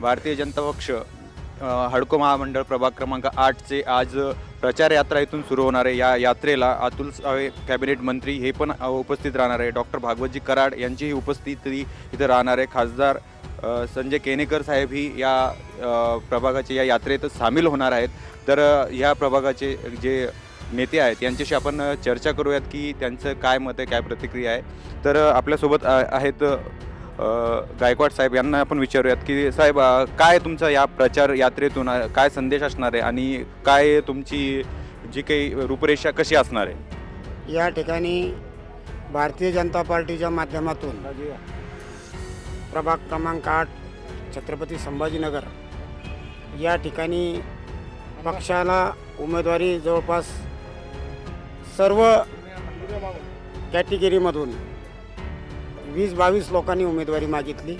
भारतीय जनता पक्ष हडको महामंडळ प्रभाग क्रमांक आठचे आज प्रचार यात्रा इथून सुरू होणार आहे. या यात्रेला अतुल सावे कॅबिनेट मंत्री हे पण उपस्थित राहणार आहे. डॉक्टर भागवतजी कराड यांचीही उपस्थिती इथं राहणार आहे. खासदार संजय केनेकर साहेब ही या प्रभागाचे या यात्रेत सामील होणार आहेत. तर ह्या प्रभागाचे जे नेते आहेत यांच्याशी आपण चर्चा करूयात की त्यांचं काय मत आहे काय प्रतिक्रिया आहे. तर आपल्यासोबत आहेत गायकवाड साहेब यांना आपण विचारूयात की साहेब काय तुमचा या प्रचार यात्रेतून काय संदेश असणार आहे आणि काय तुमची जी काही रूपरेषा कशी असणार आहे? या ठिकाणी भारतीय जनता पार्टीच्या माध्यमातून प्रभाग क्रमांक आठ छत्रपती संभाजीनगर या ठिकाणी पक्षाला उमेदवारी जवळपास सर्व कॅटेगरीमधून वीस बावीस लोकांनी उमेदवारी मागितली.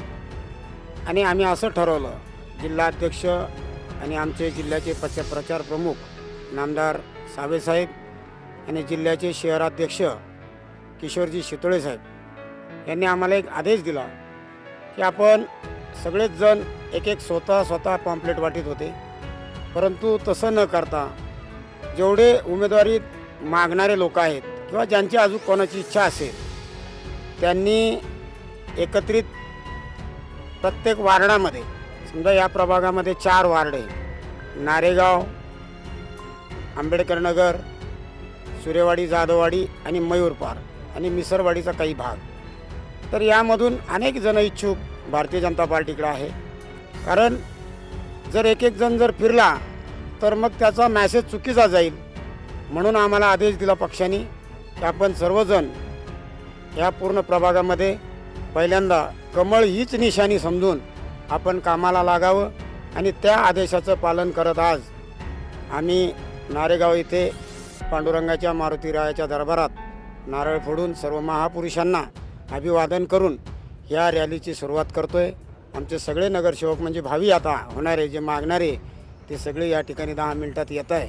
आणि आम्ही असं ठरवलं जिल्हाध्यक्ष आणि आमचे जिल्ह्याचे पक्ष प्रचार प्रमुख नामदार सावेसाहेब आणि जिल्ह्याचे शहराध्यक्ष किशोरजी शितोळे साहेब यांनी आम्हाला एक आदेश दिला की आपण सगळेच जण एक एक स्वतः स्वतः पॉम्पलेट वाटीत होते. परंतु तसं न करता जेवढे उमेदवारीत मागणारे लोक आहेत किंवा ज्यांची अजून कोणाची इच्छा असेल त्यांनी एकत्रित प्रत्येक वार्डामध्ये समजा या प्रभागामध्ये चार वार्ड आहे नारेगाव आंबेडकर नगर सुरेवाडी जाधववाडी आणि मयूरपार आणि मिसरवाडीचा काही भाग. तर यामधून अनेक जण इच्छुक भारतीय जनता पार्टीकडे आहे. कारण जर एक एक जण जर फिरला तर मग त्याचा मॅसेज चुकीचा जाईल म्हणून आम्हाला आदेश दिला पक्षाने की आपण सर्वजण या पूर्ण प्रभागामध्ये पहिल्यांदा कमळ हीच निशाणी समजून आपण कामाला लागावं आणि त्या आदेशाचं पालन करत आज आम्ही नारेगाव येथे पांडुरंगाच्या मारुतीरायाच्या दरबारात नारळ फोडून सर्व महापुरुषांना अभिवादन करून या रॅलीची सुरुवात करतोय. आमचे सगळे नगरसेवक म्हणजे भावी आता होणारे जे मागणारे ते सगळे या ठिकाणी दहा मिनिटात येत आहे.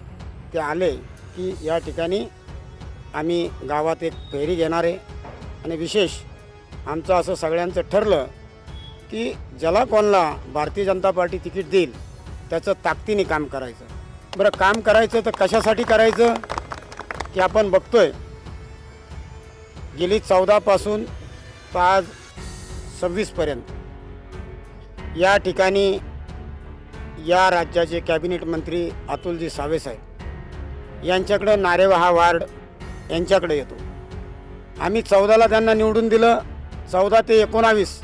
ते आले की या ठिकाणी आम्ही गावात एक फेरी घेणार आहे. आणि विशेष आमचं असं सगळ्यांचं ठरलं की ज्याला कोणाला भारतीय जनता पार्टी तिकीट देईल त्याचं ताकदीने काम करायचं. बरं काम करायचं तर कशासाठी करायचं? की आपण बघतोय. गेली चौदापासून तर आज सव्वीसपर्यंत या ठिकाणी या राज्याचे कॅबिनेट मंत्री अतुलजी सावेसाहेब यांच्याकडं नारेवा हा वार्ड यांच्याकडे येतो. आम्ही चौदाला त्यांना निवडून दिलं चौदा ते एकोणावीस.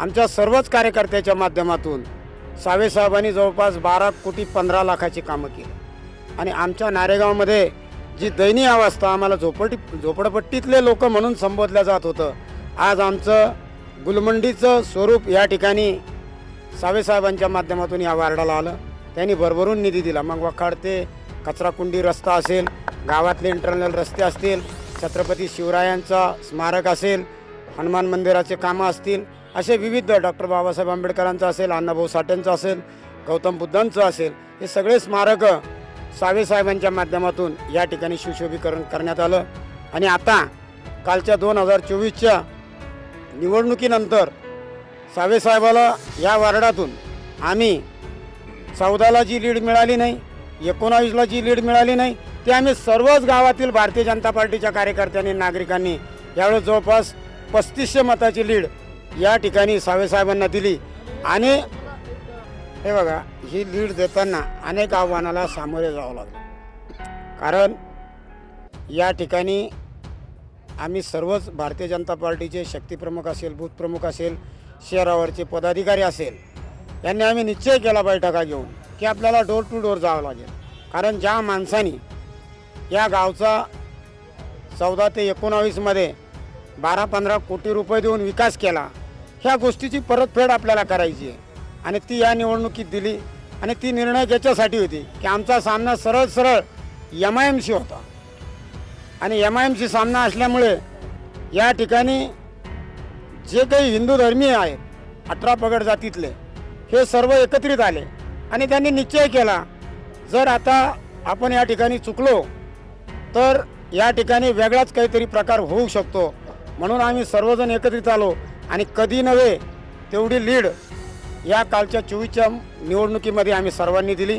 आमच्या सर्वच कार्यकर्त्याच्या माध्यमातून सावेसाहेबांनी जवळपास बारा कोटी पंधरा लाखाची कामं केली. आणि आमच्या नारेगावमध्ये जी दयनीय अवस्था आम्हाला झोपडी झोपडपट्टीतले लोक म्हणून संबोधलं जात होतं आज आमचं गुलमंडीचं स्वरूप या ठिकाणी सावेसाहेबांच्या माध्यमातून या वार्डाला आलं. त्यांनी भरभरून निधी दिला. मग वखाड ते कचराकुंडी रस्ता असेल गावातले इंटरनल रस्ते असतील छत्रपती शिवरायांचा स्मारक असेल हनुमान मंदिराचे कामं असतील असे विविध डॉक्टर बाबासाहेब आंबेडकरांचं असेल अण्णाभाऊ साठेंचं असेल गौतम बुद्धांचं असेल हे सगळे स्मारकं सावेसाहेबांच्या माध्यमातून या ठिकाणी सुशोभीकरण करण्यात आलं. आणि आता कालच्या दोन हजार चोवीसच्या निवडणुकीनंतर सावेसाहेबाला या वार्डातून आम्ही चौदाला जी लीड मिळाली नाही एकोणावीसला जी लीड मिळाली नाही ते आम्ही सर्वच गावातील भारतीय जनता पार्टीच्या कार्यकर्त्यांनी नागरिकांनी यावेळेस जवळपास पस्तीसशे मताची लीड या ठिकाणी सावेसाहेबांना दिली. आणि हे बघा ही लीड देताना अनेक आव्हानाला सामोरे जावं लागलं. कारण या ठिकाणी आम्ही सर्वच भारतीय जनता पार्टीचे शक्तीप्रमुख असेल बूथप्रमुख असेल शहरावरचे पदाधिकारी असेल यांनी आम्ही निश्चय केला बैठका घेऊन की आपल्याला डोर टू डोर जावं लागेल. कारण ज्या माणसानी या गावचा चौदा ते एकोणावीसमध्ये बारा पंधरा कोटी रुपये देऊन विकास केला. ह्या गोष्टीची परतफेड आपल्याला करायची आहे. आणि ती या निवडणुकीत दिली आणि ती निर्णय याच्यासाठी होती की आमचा सामना सरळ सरळ एम आय एमशी होता. आणि एम आय एमशी सामना असल्यामुळे या ठिकाणी जे काही हिंदू धर्मीय आहेत अठरा पगड जातीतले हे सर्व एकत्रित आले. आणि त्यांनी निश्चय केला जर आता आपण या ठिकाणी चुकलो तर या ठिकाणी वेगळाच काहीतरी प्रकार होऊ शकतो. म्हणून आम्ही सर्वजण एकत्रित आलो आणि कधी नव्हे तेवढी लीड या कालच्या चोवीसच्या निवडणुकीमध्ये आम्ही सर्वांनी दिली.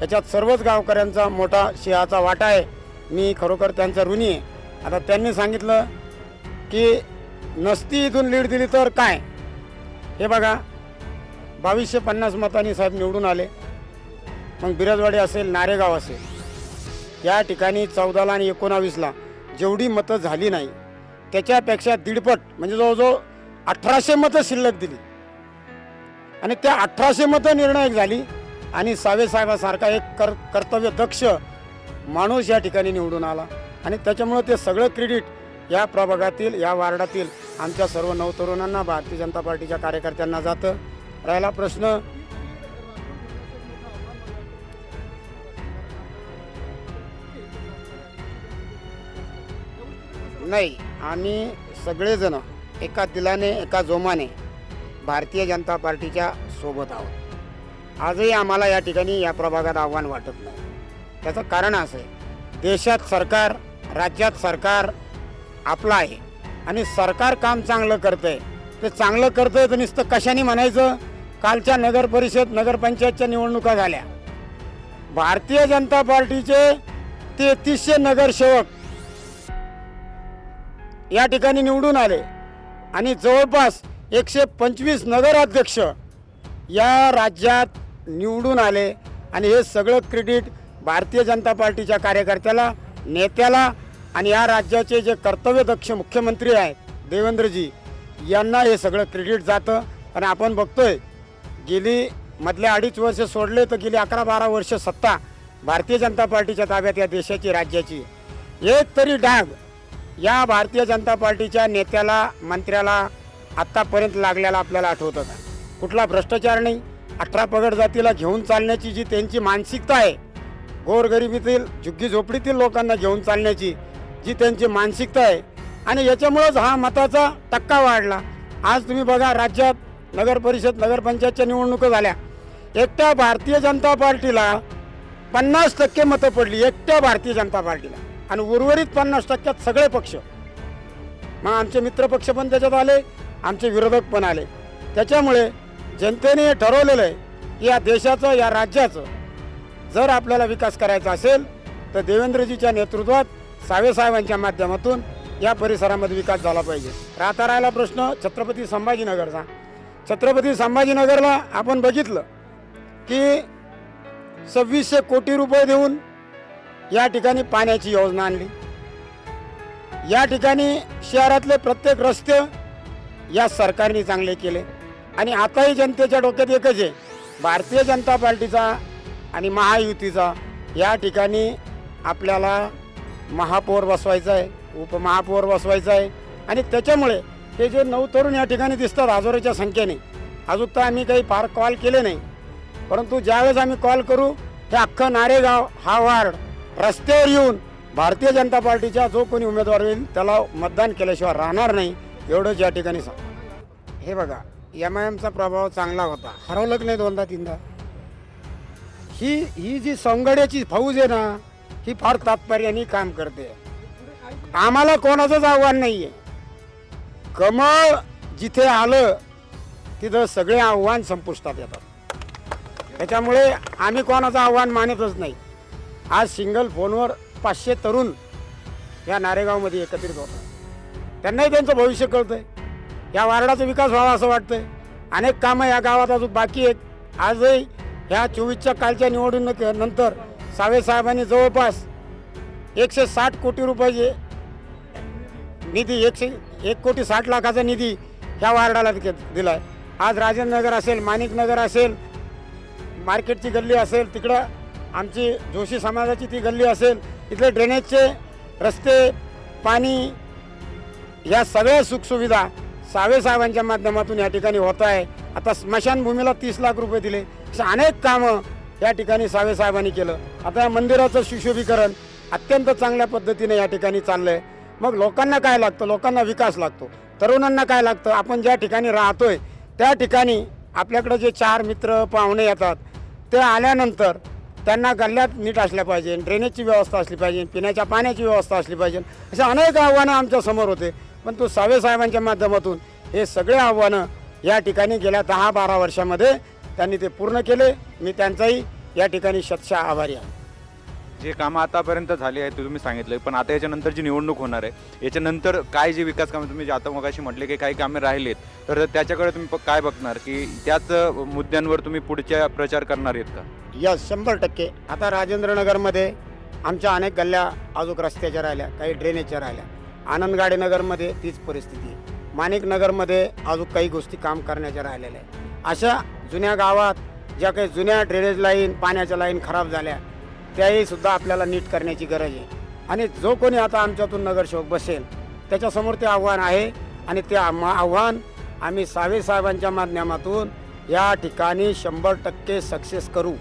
याच्यात सर्वच गावकऱ्यांचा मोठा सिंहाचा वाटा आहे. मी खरोखर त्यांचा ऋणी आहे. आता त्यांनी सांगितलं की नसती इथून लीड दिली तर काय? हे बघा बावीसशे पन्नास मतांनी साहेब निवडून आले. मग बिराजवाडी असेल नारेगाव असेल. या ठिकाणी चौदाला आणि एकोणावीसला जेवढी मतं झाली नाही त्याच्यापेक्षा दीडपट म्हणजे जवळजवळ अठराशे मतं शिल्लक दिली. आणि त्या अठराशे मतं निर्णायक झाली आणि सावेसाहेबासारखा एक कर कर्तव्य दक्ष माणूस या ठिकाणी निवडून आला. आणि त्याच्यामुळं ते सगळं क्रेडिट या प्रभागातील या वार्डातील आमच्या सर्व नवतरुणांना भारतीय जनता पार्टीच्या कार्यकर्त्यांना जातं. राहिला प्रश्न नाही आम्ही सगळेजण एका दिलाने एका जोमाने भारतीय जनता पार्टीच्या सोबत आहोत. आजही आम्हाला या ठिकाणी या प्रभागात आव्हान वाटत नाही. त्याचं कारण असं आहे देशात सरकार राज्यात सरकार आपलं आहे आणि सरकार काम चांगलं करतंय. ते चांगलं करतंय तर नुसतं कशाने म्हणायचं? कालच्या नगर परिषद नगरपंचायतच्या निवडणुका झाल्या. भारतीय जनता पार्टीचे तेहतीसशे नगरसेवक या ठिकाणी निवडून आले. आणि जवळपास एकशे पंचवीस नगराध्यक्ष या राज्यात निवडून आले. आणि हे सगळं क्रेडिट भारतीय जनता पार्टीच्या कार्यकर्त्याला नेत्याला आणि या राज्याचे जे कर्तव्यदक्ष मुख्यमंत्री आहेत देवेंद्रजी यांना हे सगळं क्रेडिट जातं. आणि आपण बघतोय गेली मधल्या अडीच वर्ष सोडले तर गेली अकरा बारा वर्ष सत्ता भारतीय जनता पार्टीच्या ताब्यात या देशाची राज्याची. एक तरी डाग या भारतीय जनता पार्टीच्या नेत्याला मंत्र्याला आत्तापर्यंत लागलेला आपल्याला आठवतं का कुठला भ्रष्टाचार नाही अठरा पगड जातीला घेऊन चालण्याची जी त्यांची मानसिकता आहे गोरगरिबीतील झुग्गी झोपडीतील लोकांना घेऊन चालण्याची जी त्यांची मानसिकता आहे आणि याच्यामुळंच हा मताचा टक्का वाढला. आज तुम्ही बघा राज्यात नगर परिषद नगरपंचायतच्या निवडणुका झाल्या. एकट्या भारतीय जनता पार्टीला पन्नास टक्के मतं पडली एकट्या भारतीय जनता पार्टीला. आणि उर्वरित पन्नास टक्क्यात सगळे पक्ष. मग आमचे मित्रपक्ष पण त्याच्यात आले आमचे विरोधक पण आले. त्याच्यामुळे जनतेने हे ठरवलेलं आहे की या देशाचं या राज्याचं जर आपल्याला विकास करायचा असेल तर देवेंद्रजीच्या नेतृत्वात सावेसाहेबांच्या माध्यमातून या परिसरामध्ये विकास झाला पाहिजे. राहता राहिला प्रश्न छत्रपती संभाजीनगरचा. छत्रपती संभाजीनगरला आपण बघितलं की सव्वीसशे कोटी रुपये देऊन या ठिकाणी पाण्याची योजना आणली. या ठिकाणी शहरातले प्रत्येक रस्ते या सरकारने चांगले केले. आणि आताही जनतेच्या डोक्यात एकच आहे भारतीय जनता पार्टीचा आणि महायुतीचा या ठिकाणी आपल्याला महापौर बसवायचा आहे उपमहापौर बसवायचा आहे. आणि त्याच्यामुळे ते जे नऊ तरुण या ठिकाणी दिसतात हजारोच्या संख्येने अजून तर आम्ही काही फार कॉल केले नाही. परंतु ज्यावेळेस आम्ही कॉल करू हे अख्खं नारेगाव हा वार्ड रस्त्यावर येऊन भारतीय जनता पार्टीचा जो कोणी उमेदवार होईल त्याला मतदान केल्याशिवाय राहणार नाही एवढंच या ठिकाणी सांग हे बघा एम आय एमचा प्रभाव चांगला होता. हरवलं नाही दोनदा तीनदा. ही ही जी सौंगड्याची फौज आहे ना ही फार तात्पर्याने काम करते. आम्हाला कोणाचंच आव्हान नाही आहे कमळ जिथे आलं तिथं सगळे आव्हान संपुष्टात येतात. त्याच्यामुळे आम्ही कोणाचं आव्हान मानतच नाही. आज सिंगल फोनवर पाचशे तरुण या नारेगावमध्ये एकत्रित होतात. त्यांनाही त्यांचं भविष्य कळतंय. या वार्डाचा विकास व्हावा असं वाटतंय. अनेक कामं या गावात अजून बाकी आहेत. आजही ह्या चोवीसच्या कालच्या निवडणुकीनंतर सावेसाहेबांनी जवळपास एकशे साठ कोटी रुपयाचे निधी एकशे एक कोटी साठ लाखाचा निधी ह्या वार्डाला दिला आहे आज राजेंद्र नगर असेल माणिक नगर असेल मार्केटची गल्ली असेल तिकडं आमची जोशी समाजाची ती गल्ली असेल इथले ड्रेनेजचे रस्ते पाणी या सगळ्या सुखसुविधा सावेसाहेबांच्या माध्यमातून या ठिकाणी होत आहे. आता स्मशानभूमीला तीस लाख रुपये दिले. अशी अनेक कामं या ठिकाणी सावेसाहेबांनी केलं. आता या मंदिराचं सुशोभीकरण अत्यंत चांगल्या पद्धतीने या ठिकाणी चाललंय. मग लोकांना काय लागतं? लोकांना विकास लागतो. तरुणांना काय लागतं? आपण ज्या ठिकाणी राहतोय त्या ठिकाणी आपल्याकडे जे चार मित्र पाहुणे येतात ते आल्यानंतर त्यांना गल्ल्यात नीट असल्या पाहिजे ड्रेनेजची व्यवस्था असली पाहिजे पिण्याच्या पाण्याची व्यवस्था असली पाहिजे. असे अनेक आव्हानं आमच्यासमोर होते. पण तो सावे साहेबांच्या माध्यमातून हे सगळे आव्हानं या ठिकाणी गेल्या दहा बारा वर्षामध्ये त्यांनी ते पूर्ण केले. मी त्यांचाही या ठिकाणी शतशः आभारी आहे. जे कामं आतापर्यंत झाली आहेत ते तुम्ही सांगितलं पण आता याच्यानंतर जी निवडणूक होणार आहे याच्यानंतर काय जे विकास कामं तुम्ही जे आता मगाशी म्हटले की काही कामे राहिलेत तर त्याच्याकडे तुम्ही प- काय बघणार? की त्याच मुद्द्यांवर तुम्ही पुढच्या प्रचार करणार आहेत का? यस शंभर टक्के. आता राजेंद्रनगरमध्ये आमच्या अनेक गल्ल्या अजून रस्त्याच्या राहिल्या काही ड्रेनेजच्या राहिल्या. आनंदगाडीनगरमध्ये तीच परिस्थिती आहे. माणिकनगरमध्ये अजून काही गोष्टी काम करण्याच्या राहिलेल्या आहेत. अशा जुन्या गावात ज्या काही जुन्या ड्रेनेज लाईन पाण्याच्या लाईन खराब झाल्या त्याही सुद्धा आपल्याला नीट करण्याची गरज आहे. आणि जो कोणी आता आमच्यातून नगरसेवक बसेल त्याच्यासमोर ते आव्हान आहे आणि ते आव्हान आम्ही सावे साहेबांच्या माध्यमातून या ठिकाणी शंभर टक्के सक्सेस करू.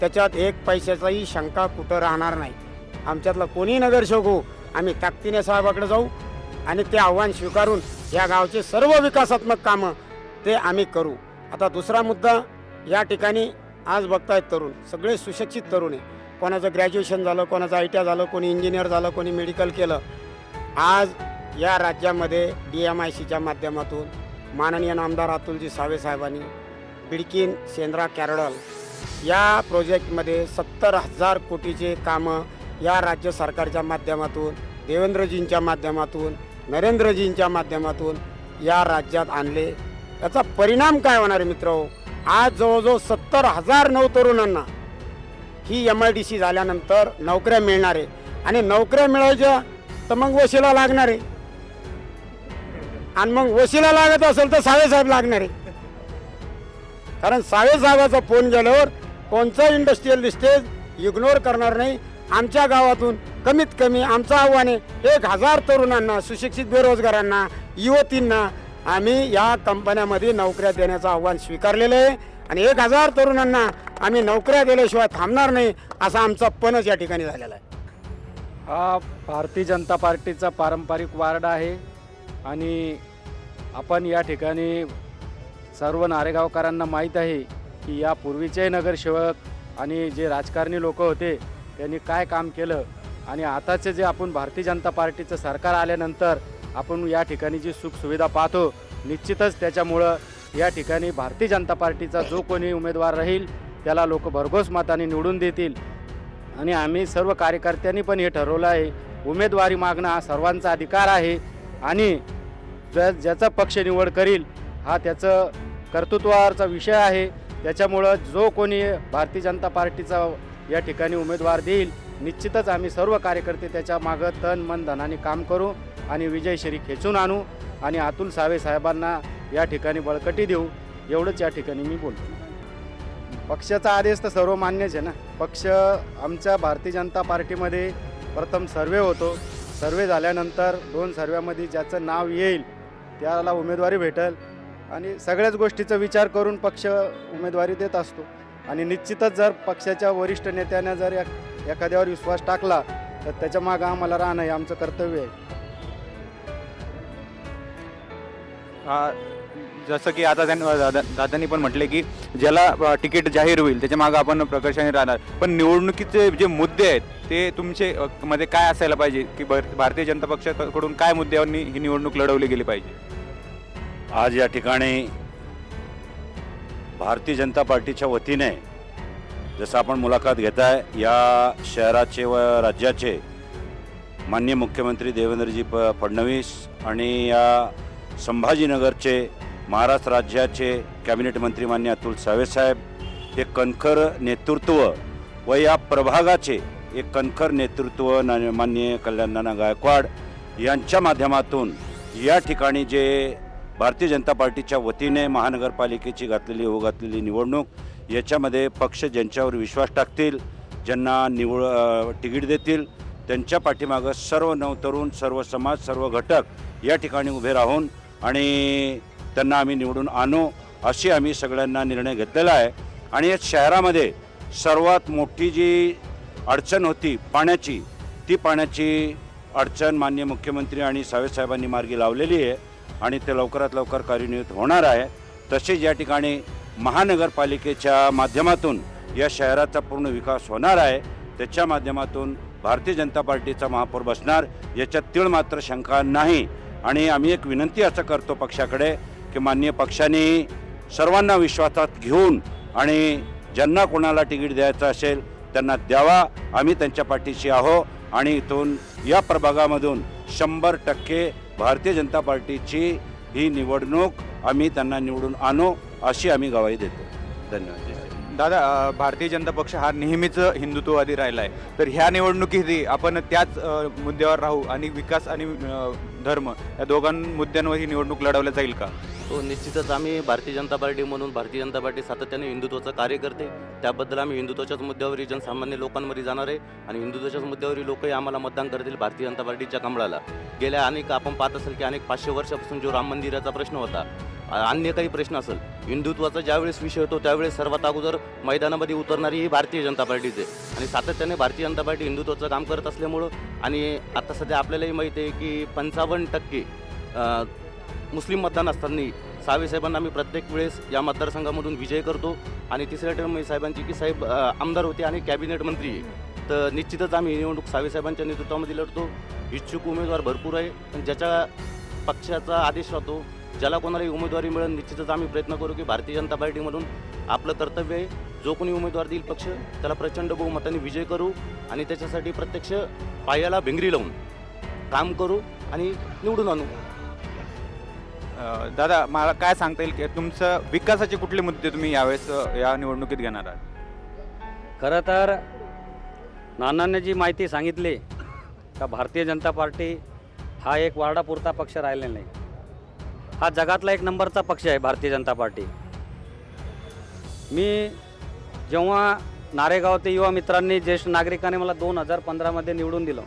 त्याच्यात एक पैशाचाही शंका कुठं राहणार नाही. आमच्यातला कोणी नगरसेवक हो आम्ही ताकदीने साहेबाकडे जाऊ आणि ते आव्हान स्वीकारून या गावचे सर्व विकासात्मक कामं ते आम्ही करू. आता दुसरा मुद्दा या ठिकाणी आज बघतायत तरुण सगळे सुशिक्षित तरुण आहे. कोणाचं ग्रॅज्युएशन झालं कोणाचं आय टी आय झालं कोणी इंजिनियर झालं कोणी मेडिकल केलं. आज या राज्यामध्ये डी एम आय सीच्या माध्यमातून माननीय नामदार अतुलजी सावे साहेबांनी बिडकीन सेंद्रा कॅरडल या प्रोजेक्टमध्ये सत्तर हजार कोटीचे कामं या राज्य सरकारच्या माध्यमातून देवेंद्रजींच्या माध्यमातून नरेंद्रजींच्या माध्यमातून या राज्यात आणले. याचा परिणाम काय होणार आहे मित्र आज जवळजवळ सत्तर हजार नवतरुणांना ही एम आय डी सी झाल्यानंतर नोकऱ्या मिळणार. आहे आणि नोकऱ्या मिळायच्या तर मग वशिला लागणार. आहे आणि मग वशिला लागत असेल तर सावेसाहेब लागणार. आहे कारण साळेसाहेबाचा फोन गेल्यावर कोणचा इंडस्ट्रीयल लिस्टेज इग्नोर करणार नाही. आमच्या गावातून कमीत कमी आमचं आव्हान आहे एक हजार तरुणांना सुशिक्षित बेरोजगारांना युवतींना आम्ही या कंपन्यामध्ये नोकऱ्या देण्याचं आव्हान स्वीकारलेलं आहे. आणि एक हजार तरुणांना आम्ही नोकऱ्या दिल्याशिवाय थांबणार नाही असा आमचा पणच या ठिकाणी झालेला आहे. हा भारतीय जनता पार्टीचा पारंपरिक वार्ड आहे आणि आपण या ठिकाणी सर्व नारेगावकरांना माहीत आहे की यापूर्वीचे नगरसेवक आणि जे राजकारणी लोक होते त्यांनी काय काम केलं आणि आताचे जे आपण भारतीय जनता पार्टीचं सरकार आल्यानंतर आपण या ठिकाणी जी सुखसुविधा पाहतो निश्चितच त्याच्यामुळं या ठिकाणी भारतीय जनता पार्टीचा जो कोणी उमेदवार राहील त्याला लोक भरघोस मताने निवडून देतील. आणि आम्ही सर्व कार्यकर्त्यांनी पण हे ठरवलं आहे उमेदवारी मागणं हा सर्वांचा अधिकार आहे आणि ज्या ज्याचा पक्ष निवड करील हा त्याचं कर्तृत्वावरचा विषय आहे. त्याच्यामुळं जो कोणी भारतीय जनता पार्टीचा या ठिकाणी उमेदवार देईल निश्चितच आम्ही सर्व कार्यकर्ते त्याच्या मागं तन मन धनाने काम करू आणि विजयश्री खेचून आणू. आणि अतुल सावे साहेबांना या ठिकाणी बळकटी देऊ एवढंच या ठिकाणी मी बोलतो. पक्षाचा आदेश तर सर्व मान्यच आहे ना. पक्ष आमच्या भारतीय जनता पार्टीमध्ये प्रथम सर्वे होतो. सर्वे झाल्यानंतर दोन सर्व्यामध्ये ज्याचं नाव येईल त्याला उमेदवारी भेटेल. आणि सगळ्याच गोष्टीचा विचार करून पक्ष उमेदवारी देत असतो. आणि निश्चितच जर पक्षाच्या वरिष्ठ नेत्याने जर या- एखाद्यावर विश्वास टाकला तर त्याच्या मागं आम्हाला राहणं हे आमचं कर्तव्य आहे. आ, जसं की आता त्यांनी दादा दादांनी पण म्हटले की ज्याला तिकीट जाहीर होईल त्याच्या मागं आपण प्रकर्षाने राहणार. पण निवडणुकीचे जे मुद्दे आहेत ते तुमचे मध्ये काय असायला पाहिजे? की भर- भारतीय जनता पक्षाकडून काय मुद्द्यावर ही निवडणूक लढवली गेली पाहिजे? आज या ठिकाणी भारतीय जनता पार्टीच्या वतीने जसं आपण मुलाखत घेत आहे या शहराचे व राज्याचे माननीय मुख्यमंत्री देवेंद्रजी प फडणवीस आणि या संभाजीनगरचे महाराष्ट्र राज्याचे कॅबिनेट मंत्री मान्य अतुल सावेसाहेब हे कणखर नेतृत्व व या प्रभागाचे एक कणखर नेतृत्व ना माननीय कल्याण नाना गायकवाड यांच्या माध्यमातून या ठिकाणी जे भारतीय जनता पार्टीच्या वतीने महानगरपालिकेची घातलेली हो घातलेली निवडणूक याच्यामध्ये पक्ष ज्यांच्यावर विश्वास टाकतील ज्यांना निवड तिकीट देतील त्यांच्या पाठीमागं सर्व नवतरुण सर्व समाज सर्व घटक या ठिकाणी उभे राहून आणि त्यांना आम्ही निवडून आणू अशी आम्ही सगळ्यांना निर्णय घेतलेला आहे. आणि या शहरामध्ये सर्वात मोठी जी अडचण होती पाण्याची ती पाण्याची अडचण मान्य मुख्यमंत्री आणि सावेसाहेबांनी मार्गी लावलेली आहे आणि ते लवकरात लवकर कार्यान्वित होणार आहे. तसेच या ठिकाणी महानगरपालिकेच्या माध्यमातून या शहराचा पूर्ण विकास होणार आहे. त्याच्या माध्यमातून भारतीय जनता पार्टीचा महापौर बसणार याच्यात तीळ मात्र शंका नाही. आणि आम्ही एक विनंती असं करतो पक्षाकडे की माननीय पक्षाने सर्वांना विश्वासात घेऊन आणि ज्यांना कोणाला तिकीट द्यायचं असेल त्यांना द्यावा. आम्ही त्यांच्या पाठीशी आहो आणि इथून या प्रभागामधून शंभर टक्के भारतीय जनता पार्टीची ही निवडणूक आम्ही त्यांना निवडून आणू अशी आम्ही गवाही देतो. धन्यवाद. दादा भारतीय जनता पक्ष हा नेहमीच हिंदुत्ववादी राहिला आहे तर ह्या निवडणुकीतही आपण त्याच मुद्द्यावर राहू आणि विकास आणि धर्म या दोघां मुद्द्यांवर ही निवडणूक लढवल्या जाईल का? तो निश्चितच आम्ही भारतीय जनता पार्टी म्हणून भारतीय जनता पार्टी सातत्याने हिंदुत्वाचं कार्य करते. त्याबद्दल आम्ही हिंदुत्वाच्याच मुद्द्यावर जनसामान्य लोकांमध्ये जाणार आहे आणि हिंदुत्वाच्याच मुद्द्यावर लोकही आम्हाला मतदान करतील भारतीय जनता पार्टीच्या कमळाला. गेल्या अनेक आपण पाहत असेल की अनेक पाचशे वर्षापासून जो राम मंदिराचा प्रश्न होता अन्य काही प्रश्न असेल हिंदुत्वाचा ज्यावेळेस विषय होतो त्यावेळेस सर्वात अगोदर मैदानामध्ये उतरणारी ही भारतीय जनता पार्टीचे आणि सातत्याने भारतीय जनता पार्टी हिंदुत्वाचं काम करत असल्यामुळं आणि आता सध्या आपल्यालाही माहिती आहे की पंचावन्न टक्के मुस्लिम मतदान असताना सावे साहेबांना आम्ही प्रत्येक वेळेस या मतदारसंघामधून विजय करतो. आणि तिसऱ्या टर्म साहेबांची की साहेब आमदार होते आणि कॅबिनेट मंत्री आहे. तर निश्चितच आम्ही ही निवडणूक सावेसाहेबांच्या नेतृत्वामध्ये लढतो. इच्छुक उमेदवार भरपूर आहे. पण ज्याच्या पक्षाचा आदेश राहतो ज्याला कोणालाही उमेदवारी मिळेल निश्चितच आम्ही प्रयत्न करू की भारतीय जनता पार्टीमधून आपलं कर्तव्य आहे. जो कोणी उमेदवार देईल पक्ष त्याला प्रचंड बहुमताने विजय करू आणि त्याच्यासाठी प्रत्यक्ष पायाला भिंगरी लावून काम करू आणि निवडून आणू. दादा मला काय सांगता येईल की तुमचं विकासाचे कुठले मुद्दे तुम्ही यावेळेस या निवडणुकीत घेणार आहात? खरं तर नानांनी जी माहिती सांगितली का भारतीय जनता पार्टी हा एक वार्डापुरता पक्ष राहिलेला नाही. हा जगातला एक नंबरचा पक्ष आहे भारतीय जनता पार्टी. मी जेव्हा नारेगाव ते युवा मित्रांनी ज्येष्ठ नागरिकांनी मला दोन हजार पंधरामध्ये निवडून दिलं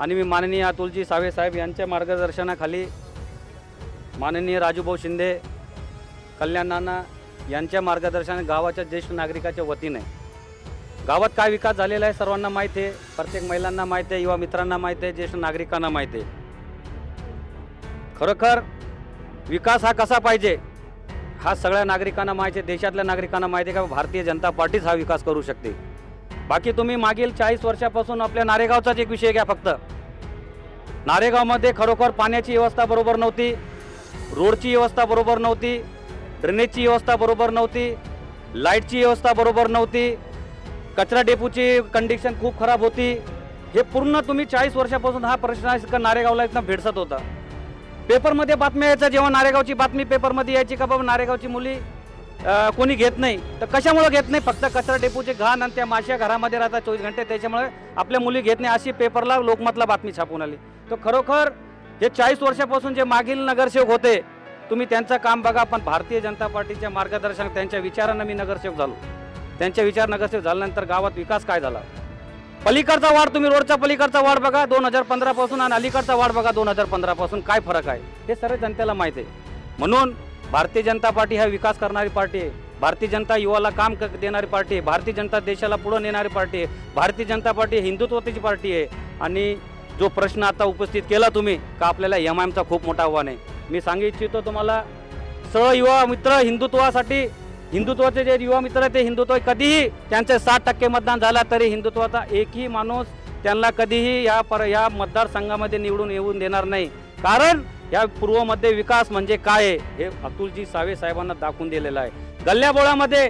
आणि मी माननीय अतुलजी सावे साहेब यांच्या मार्गदर्शनाखाली माननीय राजूभाऊ शिंदे कल्याणांना यांच्या मार्गदर्शनाने गावाच्या ज्येष्ठ नागरिकाच्या वतीने. गावात काय विकास झालेला आहे सर्वांना माहीत आहे प्रत्येक महिलांना माहीत आहे युवा मित्रांना माहीत आहे ज्येष्ठ नागरिकांना माहीत आहे. खरोखर विकास हा कसा पाहिजे? हा सगळ्या नागरिकांना माहिती आहे देशातल्या नागरिकांना माहिती आहे का भारतीय जनता पार्टीच हा विकास करू शकते. बाकी तुम्ही मागील चाळीस वर्षापासून आपल्या नारेगावचाच एक विषय घ्या फक्त. नारेगावमध्ये खरोखर पाण्याची व्यवस्था बरोबर नव्हती रोडची व्यवस्था बरोबर नव्हती ड्रेनेजची व्यवस्था बरोबर नव्हती लाईटची व्यवस्था बरोबर नव्हती कचरा डेपूची कंडिशन खूप खराब होती. हे पूर्ण तुम्ही चाळीस वर्षापासून हा प्रश्न नारेगावला इथं भेडसत होता. पेपरमध्ये बातम्या यायचं जेव्हा नारेगावची बातमी पेपरमध्ये यायची का बाबा नारेगावची मुली कोणी घेत नाही. तर कशामुळे घेत नाही? फक्त कचरा डेपूचे घाण आणि त्या माश्या घरामध्ये राहतात चोवीस घंटे. त्याच्यामुळे आपल्या मुली घेत नाही अशी पेपरला लोकमतला बातमी छापून आली. तर खरोखर हे चाळीस वर्षापासून जे मागील नगरसेवक होते तुम्ही त्यांचं काम बघा पण भारतीय जनता पार्टीच्या मार्गदर्शन त्यांच्या विचारानं मी नगरसेवक झालो. त्यांच्या विचार नगरसेवक झाल्यानंतर गावात विकास काय झाला? पलीकडचा वाढ तुम्ही रोडचा पलीकडचा वाढ बघा दोन हजार पंधरा पासून आणि अलीकडचा वाढ बघा दोन हजार पंधरा पासून. काय फरक आहे? हे सर्व जनतेला माहीत आहे. म्हणून भारतीय जनता पार्टी हा विकास करणारी पार्टी आहे. भारतीय जनता युवाला काम क- देणारी पार्टी आहे. भारतीय जनता देशाला पुढे नेणारी पार्टी आहे. भारतीय जनता पार्टी हिंदुत्वाची पार्टी आहे. आणि जो प्रश्न आता उपस्थित केला तुम्ही का आपल्याला एम आय एमचा खूप मोठा आव्हान आहे. मी सांगू इच्छितो तुम्हाला सहयुवा मित्र हिंदुत्वासाठी हिंदुत्वाचे जे युवा मित्र आहेत ते हिंदुत्व कधीही त्यांचे साठ टक्के मतदान झाला तरी हिंदुत्वाचा एकही माणूस त्यांना कधीही या पर या मतदारसंघामध्ये निवडून येऊन देणार नाही. कारण या पूर्वमध्ये विकास म्हणजे काय हे अतुलजी सावे साहेबांना दाखवून दिलेलं आहे. गल्ल्याबोळामध्ये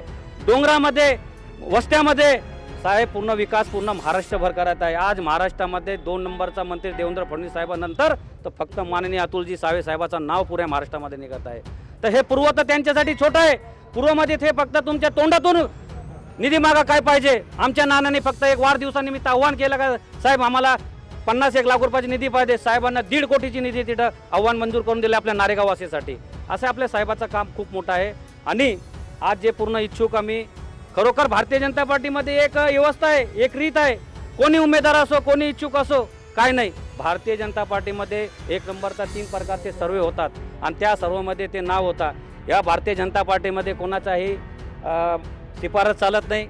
डोंगरामध्ये वस्त्यामध्ये साहेब पूर्ण विकास पूर्ण महाराष्ट्रभर करत आहे. आज महाराष्ट्रामध्ये दोन नंबरचा मंत्री देवेंद्र फडणवीस साहेबांनंतर तर फक्त माननीय अतुलजी सावे साहेबाचं नाव पुऱ्या महाराष्ट्रामध्ये निघत आहे. तर हे पूर्व तर त्यांच्यासाठी छोटं आहे. पूर्वमध्ये ते फक्त तुमच्या तोंडातून निधी मागा काय पाहिजे? आमच्या नानाने फक्त एक वाढदिवसानिमित्त आव्हान केलं का? साहेब आम्हाला पन्नास एक लाख रुपयाची निधी पाहिजे. साहेबांना दीड कोटीची निधी तिथं आव्हान मंजूर करून दिले आपल्या नारेगाववासीसाठी. असं आपल्या साहेबाचं काम खूप मोठं आहे. आणि आज जे पूर्ण इच्छुक आम्ही खरोखर भारतीय जनता पार्टीमध्ये एक व्यवस्था आहे एक रीत आहे. कोणी उमेदवार असो कोणी इच्छुक असो काय नाही. भारतीय जनता पार्टीमध्ये एक नंबरचा तीन प्रकारचे सर्वे होतात. आणि त्या सर्वमध्ये ते नाव होता. या भारतीय जनता पार्टीमध्ये कोणाचाही शिफारस चालत नाही.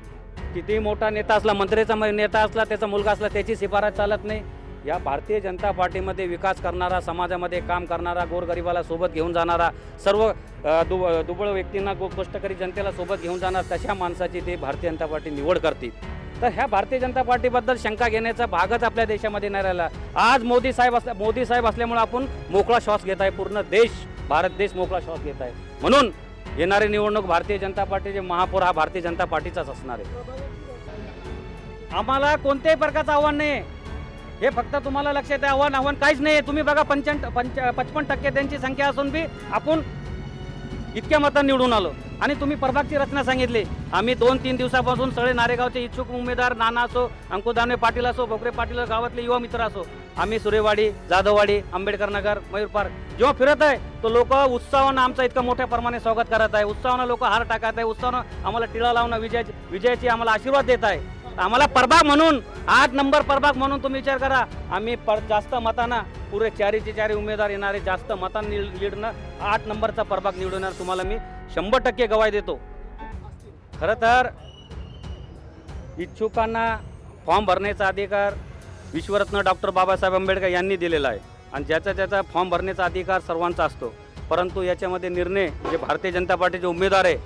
कितीही मोठा नेता असला मंत्र्याचा म- नेता असला त्याचा मुलगा असला त्याची शिफारस चालत नाही. या भारतीय जनता पार्टीमध्ये विकास करणारा समाजामध्ये काम करणारा गोरगरिबाला सोबत घेऊन जाणारा सर्व दुब दु दुबळ व्यक्तींना गो कष्टकरी जनतेला सोबत घेऊन जाणार तशा माणसाची ते भारतीय जनता पार्टी निवड करते तर ह्या भारतीय जनता पार्टीबद्दल शंका घेण्याचा भागच आपल्या देशामध्ये नाही राहिला. आज मोदी साहेब असल्या मोदी साहेब असल्यामुळे आपण मोकळा श्वास घेत आहे पूर्ण देश. भारत देश मोकळा श्वास घेत आहे. म्हणून येणारी निवडणूक भारतीय जनता पार्टीचे महापौर हा भारतीय जनता पार्टीचाच असणार आहे. आम्हाला कोणत्याही प्रकारचं आव्हान नाही हे फक्त तुम्हाला लक्षात आहे आव्हान आव्हान काहीच नाही तुम्ही बघा पंचन पंच पचपन टक्के त्यांची संख्या असून बी आपण इतक्या मतांनी निवडून आलो. आणि तुम्ही प्रभागची रचना सांगितली. आम्ही दोन तीन दिवसापासून सगळे नारेगावचे इच्छुक उमेदवार नाना असो अंकुदानवे पाटील असो भोकरे पाटील गावातले युवा मित्र असो आम्ही सुरेवाडी जाधववाडी आंबेडकर नगर मयूर पार्क जेव्हा फिरत आहे तो लोक उत्साहानं आमचं इतकं मोठ्या प्रमाणे स्वागत करत आहे. उत्साहानं लोक हार टाकत आहे. उत्साहानं आम्हाला टिळा लावणं विजयाची विजयाची आम्हाला आशीर्वाद देत आहे. आम्हाला प्रभाग म्हणून आठ नंबर प्रभाग म्हणून तुम्ही विचार करा. आम्ही पर जास्त मतांना पुरे चारीचे चारी उमेदवार येणारे जास्त मतांनी निवडणं आठ नंबरचा प्रभाग निवडणार तुम्हाला मी शंभर टक्के गवाही देतो. खरं तर इच्छुकांना फॉर्म भरण्याचा अधिकार विश्वरत्न डॉक्टर बाबासाहेब आंबेडकर यांनी दिलेला आहे. आणि ज्याचा त्याचा फॉर्म भरण्याचा अधिकार सर्वांचा असतो. परंतु याच्यामध्ये निर्णय जे भारतीय जनता पार्टीचे उमेदवार आहे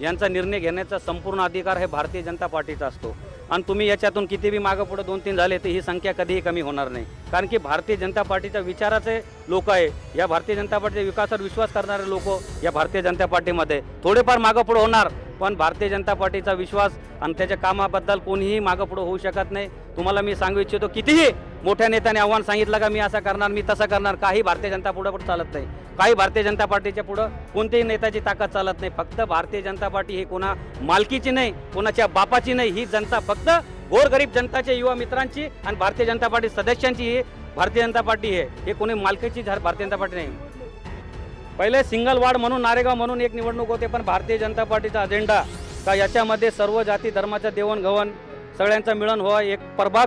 यांचा निर्णय घेण्याचा संपूर्ण अधिकार हे भारतीय जनता पार्टीचा असतो. आणि तुम्ही याच्यातून किती बी मागं पुढं दोन तीन झाले तर ही संख्या कधीही कमी होणार नाही. कारण की भारतीय जनता पार्टीच्या विचाराचे लोक आहे. या भारतीय जनता पार्टीच्या विकासावर विश्वास करणारे लोक या भारतीय जनता पार्टीमध्ये. थोडेफार मागं पुढं होणार पण भारतीय जनता पार्टीचा विश्वास आणि त्याच्या कामाबद्दल कोणीही मागं पुढं होऊ शकत नाही. तुम्हाला मी सांगू इच्छितो कितीही मोठ्या नेत्याने आव्हान सांगितलं का मी असं करणार मी तसं करणार. काही भारतीय जनता पुढं पुढं चालत नाही. काही भारतीय जनता पार्टीच्या पुढं कोणत्याही नेत्याची ताकद चालत नाही. फक्त भारतीय जनता पार्टी ही कोणा मालकीची नाही कोणाच्या बापाची नाही ही जनता फक्त गोरगरीब जनताच्या युवा मित्रांची आणि भारतीय जनता पार्टी सदस्यांची ही भारतीय जनता पार्टी आहे. हे कोणी मालकीची भारतीय जनता पार्टी नाही. पहिले सिंगल वार्ड म्हणून नारेगाव म्हणून एक निवडणूक होते पण भारतीय जनता पार्टीचा अजेंडा का याच्यामध्ये सर्व जाती धर्माचं देवणघेवण सगळ्यांचं मिळन व्हावं एक प्रभाग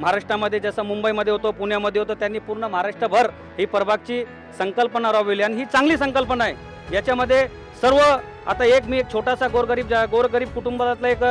महाराष्ट्रामध्ये जसं मुंबईमध्ये होतो पुण्यामध्ये होतं त्यांनी पूर्ण महाराष्ट्रभर ही प्रभागची संकल्पना राबविली आणि ही चांगली संकल्पना आहे. याच्यामध्ये सर्व आता एक मी एक छोटासा गोरगरीब गोरगरीब कुटुंबातला एक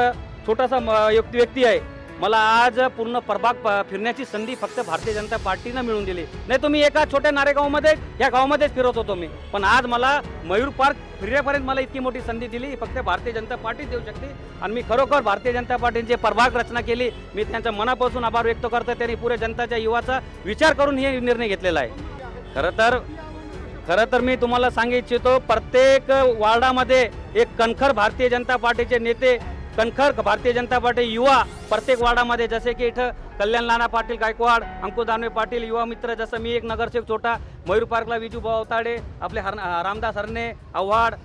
छोटासा म- व्यक्ती आहे. मला आज पूर्ण प्रभाग प- फिरण्याची संधी फक्त भारतीय जनता पार्टीनं मिळून दिली. नाही तुम्ही एका छोट्या नारेगावमध्ये या गावामध्येच फिरत होतो मी. पण आज मला मयूर पार्क फिरण्यापर्यंत मला इतकी मोठी संधी दिली. फक्त भारतीय जनता पार्टी देऊ शकते. आणि मी खरोखर भारतीय जनता पार्टीचे प्रभाग रचना केली मी त्यांच्या मनापासून आभार व्यक्त करतो. त्यांनी पुऱ्या जनताच्या युवाचा विचार करून हे निर्णय घेतलेला आहे. खरं तर खरं तर मी तुम्हाला सांगू इच्छितो प्रत्येक वार्डामध्ये एक कणखर भारतीय जनता पार्टीचे नेते कणखर भारतीय जनता पार्टी युवा प्रत्येक वार्डामध्ये जसे की इथं कल्याण नाना पाटील गायकवाड अंकुश दानवे पाटील युवा मित्र जसं मी एक नगरसेवक छोटा मयूर पार्कला विजू अवताडे आपले हर रामदास हरणे आव्हाड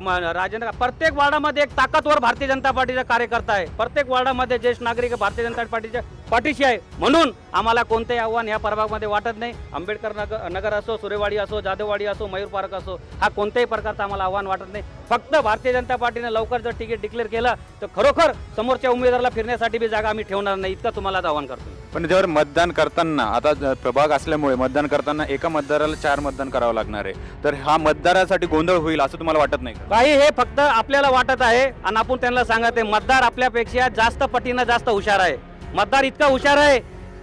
म- राजेंद्र प्रत्येक वार्डामध्ये एक ताकदवर भारतीय जनता पार्टीचा कार्यकर्ता आहे. प्रत्येक वार्डामध्ये ज्येष्ठ नागरिक भारतीय जनता पार्टीच्या पाठीशी आहे. म्हणून आम्हाला कोणतेही आव्हान या प्रभागामध्ये वाटत नाही. आंबेडकर नगर नगर असो सुरेवाडी असो जाधववाडी असो मयूर पार्क असो हा कोणत्याही प्रकारचं आम्हाला आव्हान वाटत नाही. फक्त भारतीय जनता पार्टीने लवकर जर तिकीट डिक्लेअर केलं तर खरोखर समोरच्या उमेदवाराला फिरण्यासाठी बी जागा आम्ही ठेवणार नाही इतकं तुम्हाला आव्हान करतो पण जेव्हा मतदान करताना आता प्रभाग असल्यामुळे मतदान करताना एका मतदाराला चार मतदान करावं लागणार आहे. तर हा मतदारासाठी गोंधळ होईल असं तुम्हाला वाटत नाही काही हे फक्त आपल्याला वाटत आहे आणि आपण त्यांना सांगत आहे मतदार आपल्यापेक्षा जास्त पटीनं जास्त हुशार आहे. मतदार इतका हुशार आहे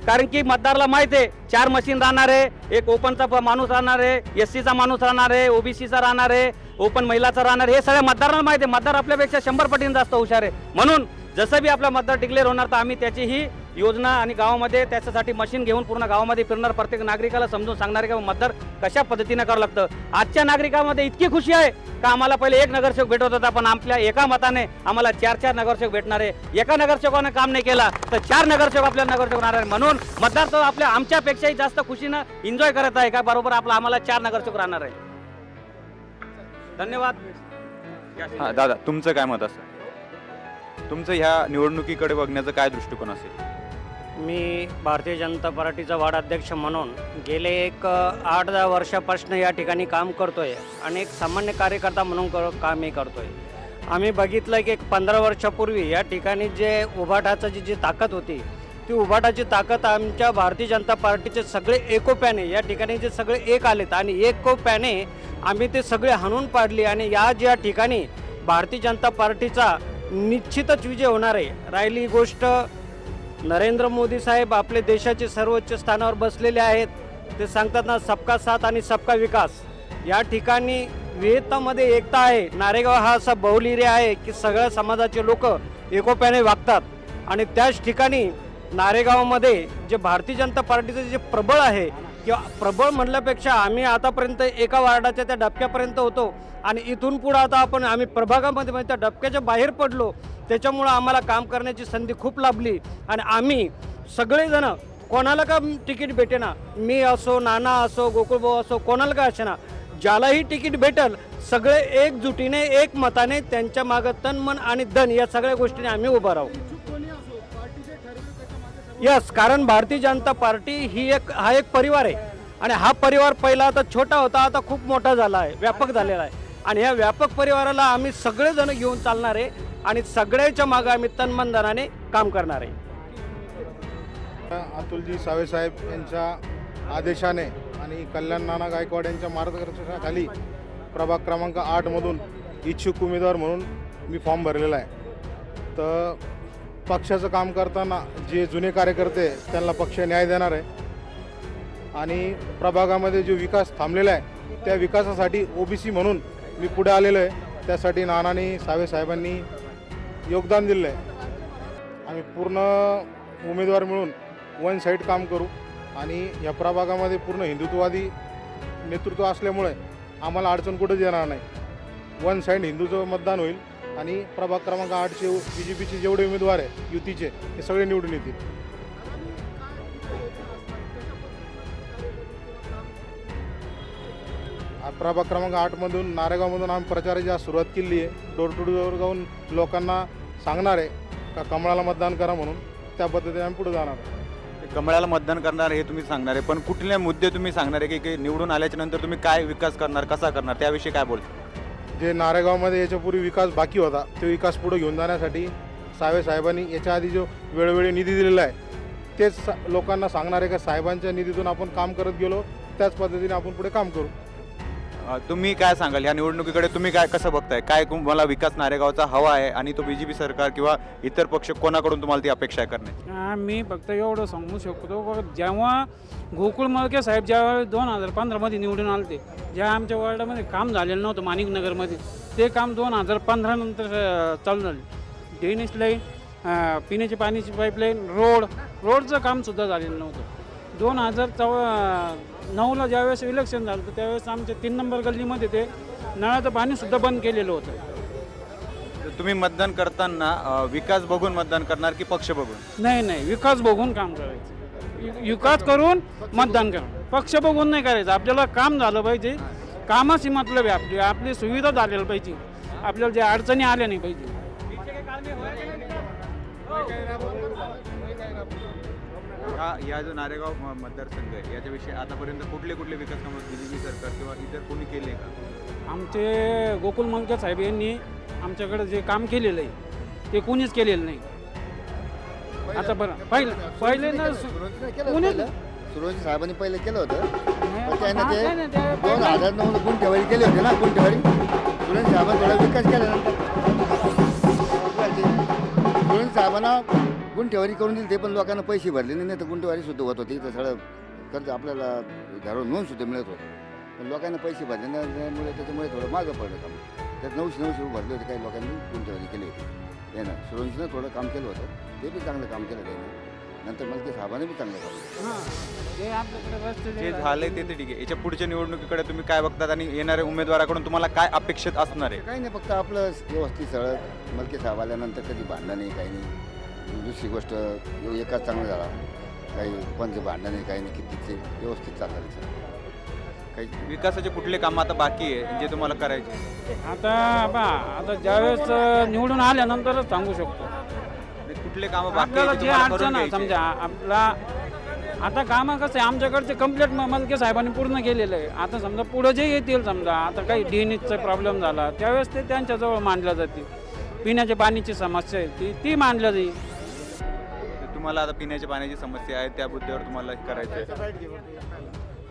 कारण की मतदारला माहिती आहे चार मशीन राहणार आहे एक ओपनचा माणूस राहणार आहे एस सीचा माणूस राहणार आहे ओबीसीचा राहणार आहे ओपन महिलाचा राहणार हे सगळ्या मतदारांना माहिती आहे. मतदार आपल्यापेक्षा शंभर पटीने जास्त हुशार आहे. म्हणून जसं बी आपला मतदार डिक्लेअर होणार तर आम्ही त्याचीही योजना आणि गावामध्ये त्याच्यासाठी मशीन घेऊन पूर्ण गावामध्ये फिरणार. प्रत्येक नागरिकाला समजून सांगणार की मतदार कशा पद्धतीने करावं लागतं? आजच्या नागरिकामध्ये इतकी खुशी आहे का आम्हाला पहिले एक नगरसेवक भेटत होता पण आपल्या एका मताने आम्हाला चार चार नगरसेवक भेटणार आहे. एका नगरसेवकाने काम नाही केला तर चार नगरसेवक आपल्या नगरसेवक राहणार आहे म्हणून मतदार तो आपल्या आमच्यापेक्षाही जास्त खुशीनं एन्जॉय करत आहे का? बरोबर आपला आम्हाला चार नगरसेवक राहणार आहे धन्यवाद. हा दादा तुमचं काय मत असं? तुमचं ह्या निवडणुकीकडे बघण्याचं काय दृष्टिकोन असेल? मी भारतीय जनता पार्टीचा वार्डाध्यक्ष म्हणून गेले एक आठ दहा वर्षापासून या ठिकाणी काम करतोय आणि एक सामान्य कार्यकर्ता म्हणून कर कामही करतोय. आम्ही बघितलं की एक पंधरा वर्षापूर्वी या ठिकाणी जे उभाटाचं जी जी ताकद होती ती उभाटाची ताकद आमच्या भारतीय जनता पार्टीचे सगळे एकोप्याने या ठिकाणी जे सगळे एक आलेत आणि एकोप्याने आम्ही ते सगळे हाणून पाडली आणि या ज्या ठिकाणी भारतीय जनता पार्टीचा निश्चितच विजय होणार आहे. राहिली गोष्ट नरेंद्र मोदी साहेब आपले देशाचे सर्वोच्च स्थानावर बसलेले आहेत. ते सांगतात ना सबका साथ आणि सबका विकास. या ठिकाणी विविधतामध्ये एकता आहे. नारेगाव हा असा बहुल एरिया आहे की सगळ्या समाजाचे लोक एकोप्याने वागतात. आणि त्याच ठिकाणी नारेगावमध्ये जे भारतीय जनता पार्टीचं जे प्रबळ आहे किंवा प्रबळ म्हणल्यापेक्षा आम्ही आतापर्यंत एका वार्डाच्या त्या डबक्यापर्यंत होतो आणि इथून पुढं आता आपण आम्ही प्रभागामध्ये म्हणजे त्या डबक्याच्या बाहेर पडलो त्याच्यामुळं आम्हाला काम करण्याची संधी खूप लाभली आणि आम्ही सगळेजण कोणाला का तिकीट भेटेना? मी असो नाना असो गोकुळभाऊ असो कोणाला का असेना? ज्यालाही तिकीट भेटल सगळे एकजुटीने एक मताने त्यांच्या मागं तन मन आणि धन या सगळ्या गोष्टीने आम्ही उभं राहू. यस कारण भारतीय जनता पार्टी ही एक हा एक परिवार आहे. आणि हा परिवार पहिला आता छोटा होता आता खूप मोठा झाला आहे व्यापक झालेला आहे. आणि या व्यापक परिवाराला आम्ही सगळेजण घेऊन चालणार आहे आणि सगळ्याच्या मागं आम्ही तन्मनधनाने काम करणार आहे. अतुलजी सावेसाहेब यांच्या आदेशाने आणि कल्याण नाना गायकवाड यांच्या मार्गदर्शनाखाली प्रभाग क्रमांक आठमधून इच्छुक उमेदवार म्हणून मी फॉर्म भरलेला आहे. तर पक्षाचं काम करताना जे जुने कार्यकर्ते त्यांना पक्ष न्याय देणार आहे. आणि प्रभागामध्ये जो विकास थांबलेला आहे त्या विकासासाठी ओबीसी म्हणून मी पुढे आलेलो आहे. त्यासाठी नानानी सावेसाहेबांनी योगदान दिलं आहे. आम्ही पूर्ण उमेदवार मिळून वन साईड काम करू आणि या प्रभागामध्ये पूर्ण हिंदुत्ववादी नेतृत्व असल्यामुळे आम्हाला अडचण कुठंच येणार नाही. वन साईड हिंदूचं मतदान होईल. आणि प्रभाग क्रमांक आठचे बी जे पीचे जेवढे उमेदवार आहे युतीचे ते सगळे निवडून येतील. प्रभाग क्रमांक आठमधून नारेगावमधून आम्ही प्रचाराची आज सुरुवात केली आहे. डोर टू डोर जाऊन लोकांना सांगणार आहे का कमळाला मतदान करा म्हणून. त्या पद्धतीने आम्ही पुढे जाणार कमळाला मतदान करणार हे तुम्ही सांगणार आहे पण कुठले मुद्दे तुम्ही सांगणार आहे की की निवडून आल्याच्यानंतर तुम्ही काय विकास करणार कसा करणार त्याविषयी काय बोलता? जे नारेगावमध्ये याच्यापूर्वी विकास बाकी होता तो विकास पुढे घेऊन जाण्यासाठी सावे साहेबांनी याच्या आधी जो वेळोवेळी निधी दिलेला आहे तेच लोकांना सांगणार आहे का साहेबांच्या निधीतून आपण काम करत गेलो त्याच पद्धतीने आपण पुढे काम करू. अ, तुम्ही काय सांगाल? या निवडणुकीकडे तुम्ही काय कसं बघताय? काय तुम्हाला विकास नारेगावचा हवा आहे आणि तो बीजेपी सरकार किंवा इतर पक्ष कोणाकडून तुम्हाला ती अपेक्षा आहे करण्याची? मी फक्त एवढं सांगू शकतो का जेव्हा गोकुळ मळके साहेब ज्यावेळेस दोन हजार पंधरामध्ये निवडून आले ज्या आमच्या वॉर्डामध्ये काम झालेलं नव्हतं माणिकनगरमध्ये ते काम दोन हजार पंधरा नंतर अं, चालू झालं. ड्रेनेज लाईन अं, पिण्याची पाण्याची पाईपलाईन रोड रोडचं कामसुद्धा झालेलं नव्हतं. दोन हजार चौ नऊला ज्यावेळेस इलेक्शन झालं होतं त्यावेळेस आमच्या तीन नंबर गल्लीमध्ये ते नळाचं पाणीसुद्धा बंद केलेलं होतं. तुम्ही मतदान करताना अ, विकास बघून मतदान करणार की पक्ष बघून? नाही नाही विकास बघून काम करायचं. वि- विकास करून मतदान करा. पक्ष बघून नाही करायचं. आपल्याला काम झालं पाहिजे. कामाशी मतलब आहे आपली. आपली सुविधा झालेली पाहिजे. आपल्याला ज्या अडचणी आल्या नाही पाहिजे. हा या जो नारेगाव मतदारसंघ आहे याच्याविषयी आतापर्यंत कुठले कुठले विकास कामं बीजेपी सरकार किंवा इतर कोणी केले का? आमचे गोकुल मलकर साहेब यांनी आमच्याकडे जे काम केलेलं आहे ते कोणीच केलेलं नाही. आता बरं पहिलं पहिले ना कोणीच सुरवंशी साहेबांनी पहिले केलं होतं. त्यानं ते दोन हजार नऊ गुंठेवारी केली होती ना गुंठेवारी. सुरवंशी साहेबांनी थोडा विकास केल्यानंतर सुरवंशी साहेबांना गुंठेवारी करून दिली ते पण लोकांना पैसे भरले नाही तर गुंठेवारी सुद्धा होत होती. तर सगळं कर्ज आपल्याला घरावर नोंद सुद्धा मिळत होतं. पण लोकांना पैसे भरले नसल्यामुळे त्याच्यामुळे थोडं मागं पडलं काम. त्यात नऊशे नऊशे रुपये भरले होते काही लोकांनी गुंठेवारी केली होती. यानं सुरवंशीनं थोडं काम केलं होतं. ते बी चांगलं काम केलं त्याने. नंतर मला ते साहेबांनी बी चांगलं काम केलं. हां, जे झालंय ते ठीक आहे. याच्या पुढच्या निवडणुकीकडे तुम्ही काय बघतात आणि येणाऱ्या उमेदवाराकडून तुम्हाला काय अपेक्षित असणार आहे? काही नाही फक्त आपलं व्यवस्थित सगळं मलके साहेब आल्यानंतर कधी भांडणं नाही काही नाही. दुसरी गोष्ट यो एकाच चांगला झाला. काही कोणते भांडणं नाही काही नाही कितीचे व्यवस्थित चाललं आहे सगळं. काही विकासाचे कुठले काम आता बाकी आहे जे तुम्हाला करायचे आता बा आता ज्यावेळेस निवडून आल्यानंतरच सांगू शकतो. कुठले काम बाकी आपल्याला जे अडचण आहे? समजा आपला आता कामं कसं आहे आमच्याकडचे कंप्लीट मलके साहेबांनी पूर्ण केलेलं आहे. आता समजा पुढं जे येतील समजा आता काही ड्रेनेजचा प्रॉब्लेम झाला त्यावेळेस ते त्यांच्याजवळ मांडल्या जातील. पिण्याच्या पाण्याची समस्या आहे ती ती मांडल्या जाईल. तुम्हाला आता पिण्याच्या पाण्याची समस्या आहे त्या मुद्द्यावर तुम्हाला करायचं आहे